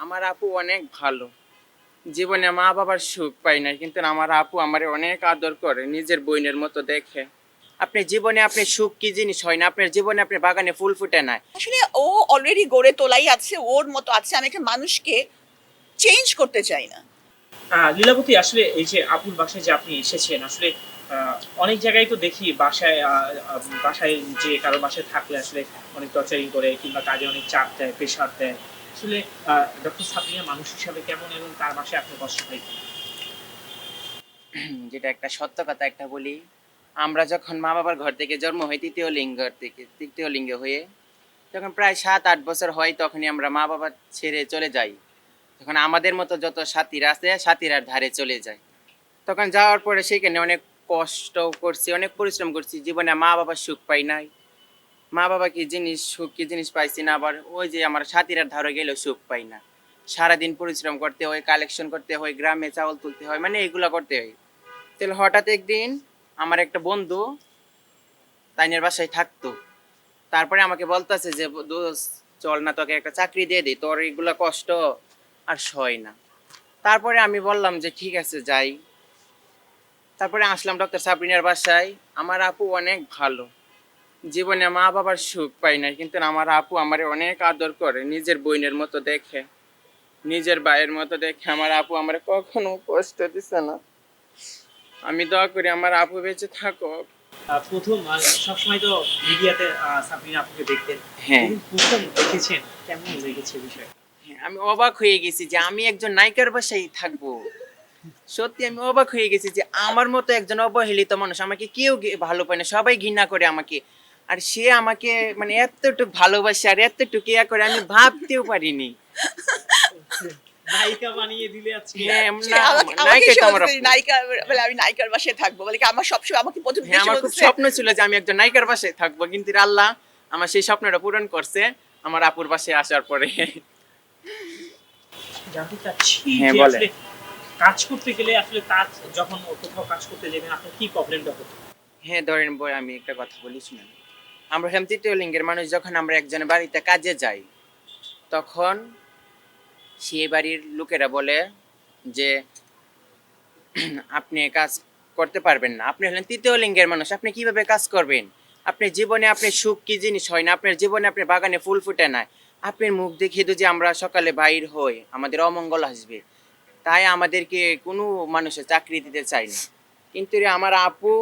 আমার আপু অনেক ভালো। জীবনে মা বাবার সুখ পাই নাই কিন্তু আমার আপু আমারে অনেক আদর করে নিজের বোনের মতো দেখে। আপনি জীবনে আপনি সুখ কি জিনিস হয় না? আপনার জীবনে আপনি বাগানে ফুল ফুটে নাই। আসলে ও অলরেডি গড়ে তোলাই আছে ওর মতো আছে আমি একটা মানুষকে চেঞ্জ করতে চাই না। আহ, লীলাবতী আসলে এই যে আপুর বাসায় যে আপনি এসেছেন আসলে আহ, অনেক জায়গায় তো দেখি বাসায় বাসায় যে কারও বাসায় থাকলে আসলে অনেক টর্চারিং করে কিংবা কাজে অনেক চাপ দেয় প্রেশার দেয়। আসলে ডক্টর মানুষ হিসাবে কেমন এবং তার বাসায় আপনি কষ্ট হয় যেটা একটা সত্য কথা একটা বলি, আমরা যখন মা বাবার ঘর থেকে জন্ম হই, তৃতীয় লিঙ্গ থেকে, তৃতীয় হয়ে, যখন প্রায় সাত, আট বছর হয়, তখনই আমরা মা বাবা ছেড়ে চলে যাই। তখন আমাদের মতো যত সাথীরা আছে, সাথীরার ধারে চলে যায় তখন যাওয়ার পরে সেখানে অনেক কষ্ট করছি, অনেক পরিশ্রম করছি, জীবনে মা বাবার সুখ পাই নাই। মা বাবা কি জিনিস, সুখ কি জিনিস পাইছি না, আবার ওই যে আমার সাথীরার ধারে গেলেও সুখ পাই না। সারাদিন পরিশ্রম করতে হয় কালেকশন করতে হয়, গ্রামে চাউল তুলতে হয় মানে এগুলো করতে হয়। তাহলে হঠাৎ একদিন আমার একটা বন্ধু তাইনের বাসায় থাকতো। তারপরে আমাকে বলতেছে যে চল না, তোকে একটা চাকরি দিয়ে দিই, তোর এগুলো কষ্ট আর সয় না। তারপরে আমি বললাম যে, ঠিক আছে, যাই। তারপরে আসলাম ডক্টর সাবরিনার বাসায়। আমার আপু অনেক ভালো। জীবনে মা বাবার সুখ পাই নাই কিন্তু আমার আপু আমারে অনেক আদর করে নিজের বোনের মতো দেখে নিজের ভাইয়ের মতো দেখে। আমার আপু আমারে কখনো কষ্ট দিছে না। আমি দোয়া করি আমার আপু বেঁচে থাকো প্রথম সবসময় তো মিডিয়াতে আপুকে দেখতেন। হ্যাঁ। প্রথম দেখেছেন? কেমন লেগেছে বিষয় হ্যাঁ, আমি অবাক হয়ে গেছি যে আমি একজন নায়িকার বাসায় থাকব। সত্যি আমি অবাক হয়ে গেছি যে আমার মতো একজন অবহেলিত মানুষ আমাকে কেউ ভালো পায় না। সবাই ঘৃণা করে আমাকে। আর সে আমাকে মানে এতটুকু ভালোবাসে আর এতটুকু ইয়া করে আমি ভাবতেও পারিনি। নায়িকা বানিয়ে দিলে আজকে হ্যাঁ। নায়িকা বলে আমি নায়িকার বাসায় থাকব বলে আমার সবসময় আমাকে প্রথম হ্যাঁ আমার খুব স্বপ্ন ছিল যে আমি একজন নায়িকার বাসায় থাকব কিন্তু আল্লাহ আমার সেই স্বপ্নটা পূরণ করছে আমার আপুর বাসায় আসার পরে। জানতে চাচ্ছি হ্যাঁ, কাজ করতে গেলে আসলে কাজ যখন কোথাও কাজ করতে যাবেন আপনার কি প্রবলেমটা হতো? হ্যাঁ ধরেন বই আমি একটা কথা বলি শুনেন। আমরা হেম তৃতীয় লিঙ্গের মানুষ যখন আমরা একজনের বাড়িতে কাজে যাই, তখন সেই বাড়ির লোকেরা বলে যে, আপনি কাজ করতে পারবেন না। আপনি হলেন তৃতীয় লিঙ্গের মানুষ, আপনি কীভাবে কাজ করবেন? আপনি জীবনে আপনি সুখ কি জিনিস হয় না? আপনার জীবনে আপনি বাগানে ফুল ফুটে না? আপনার মুখ দেখে যদি আমরা সকালে বাইর হই, আমাদের অমঙ্গল আসবে। তাই আমাদেরকে কোনো মানুষের চাকরি দিতে চায় না। কিন্তু আমার আপু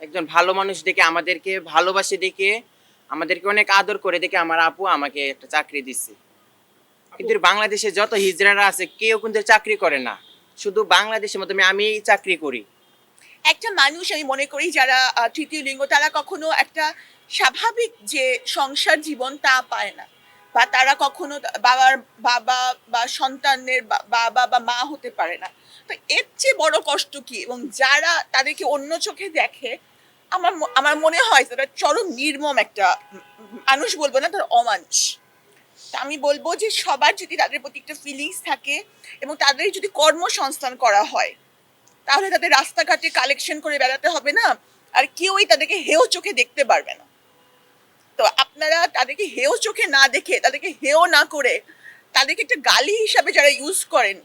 একজন ভালো মানুষ দেখে আমাদেরকে ভালোবাসে দেখে আমাদেরকে অনেক আদর করে দেখে আমার আপু আমাকে একটা চাকরি দিচ্ছে কিন্তু বাংলাদেশে যত হিজড়ারা আছে কেউ কিন্তু চাকরি করে না। শুধু বাংলাদেশের মধ্যে আমি চাকরি করি। একটা মানুষ আমি মনে করি যারা তৃতীয় লিঙ্গ তারা কখনো একটা স্বাভাবিক যে সংসার জীবন তা পায় না। বা তারা কখনো বাবার বাবা বা সন্তানের বাবা বা মা হতে পারে না। তো এর বড় কষ্ট কি? এবং যারা তাদেরকে অন্য চোখে দেখে, আমার আমার মনে হয় তারা চরম নির্মম একটা মানুষ বলব না, তার অমানুষ। আমি বলব যে সবার যদি তাদের প্রতি একটা ফিলিংস থাকে এবং তাদের যদি কর্মসংস্থান করা হয়, তাহলে তাদের রাস্তাঘাটে কালেকশন করে বেড়াতে হবে না, আর কেউই তাদেরকে হেও চোখে দেখতে পারবে না। তো আপনারা তাদেরকে হেও চোখে না দেখে, তাদেরকে হেও না করে, তাদেরকে একটা গালি হিসাবে যারা ইউজ করেন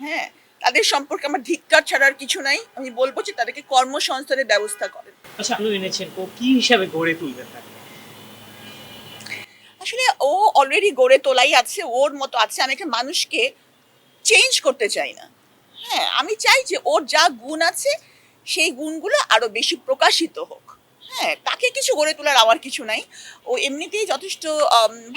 হ্যাঁ তাদের সম্পর্কে আমার ধিক্কার ছাড়ার কিছু নাই। আমি বলব যে তাদেরকে কর্মসংস্থানের ব্যবস্থা করেন। আচ্ছা আপনি এনেছেন। ও কি হিসাবে গড়ে তুলবেন আসলে ও অলরেডি গড়ে তোলাই আছে ওর মতো আছে। আমি একটা মানুষকে চেঞ্জ করতে চাই না। হ্যাঁ আমি চাই যে ওর যা গুণ আছে সেই গুণগুলো আরও বেশি প্রকাশিত হোক। হ্যাঁ তাকে কিছু গড়ে তোলার আমার কিছু নাই। ও এমনিতেই যথেষ্ট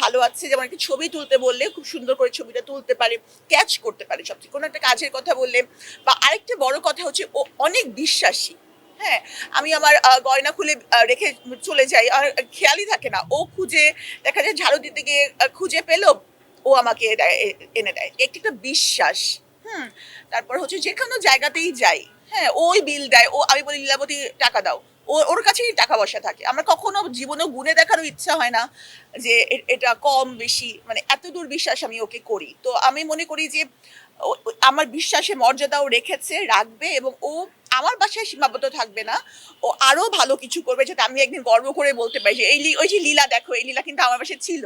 ভালো আছে। যেমন একটা ছবি তুলতে বললে খুব সুন্দর করে ছবিটা তুলতে পারে, ক্যাচ করতে পারে। সবচেয়ে কোনো একটা কাজের কথা বললে বা আরেকটা বড় কথা হচ্ছে ও অনেক বিশ্বাসী। হ্যাঁ আমি আমার গয়না খুলে রেখে চলে যাই আর খেয়ালই থাকে না। ও খুঁজে, দেখা যায় ঝাড়ু দিতে গিয়ে খুঁজে পেল, ও আমাকে এনে দেয়। একটি একটা বিশ্বাস। হুম, তারপর হচ্ছে যে কোনো জায়গাতেই যাই। হ্যাঁ ওই বিল দেয়। ও, আমি বলি, লীলাবতী, টাকা দাও। ওর কাছেই টাকা পয়সা থাকে। আমার কখনো জীবনে গুনে দেখারও ইচ্ছা হয় না যে এটা কম, বেশি মানে এত দূর বিশ্বাস আমি ওকে করি। তো আমি মনে করি যে আমার বিশ্বাসে মর্যাদাও রেখেছে, রাখবে এবং ও আমার বাসায় সীমাবদ্ধ থাকবে না। ও আরও ভালো কিছু করবে যেটা আমি একদিন গর্ব করে বলতে পারি যে, এই ওই যে লীলা দেখো, এই লীলা কিন্তু আমার বাসায় ছিল।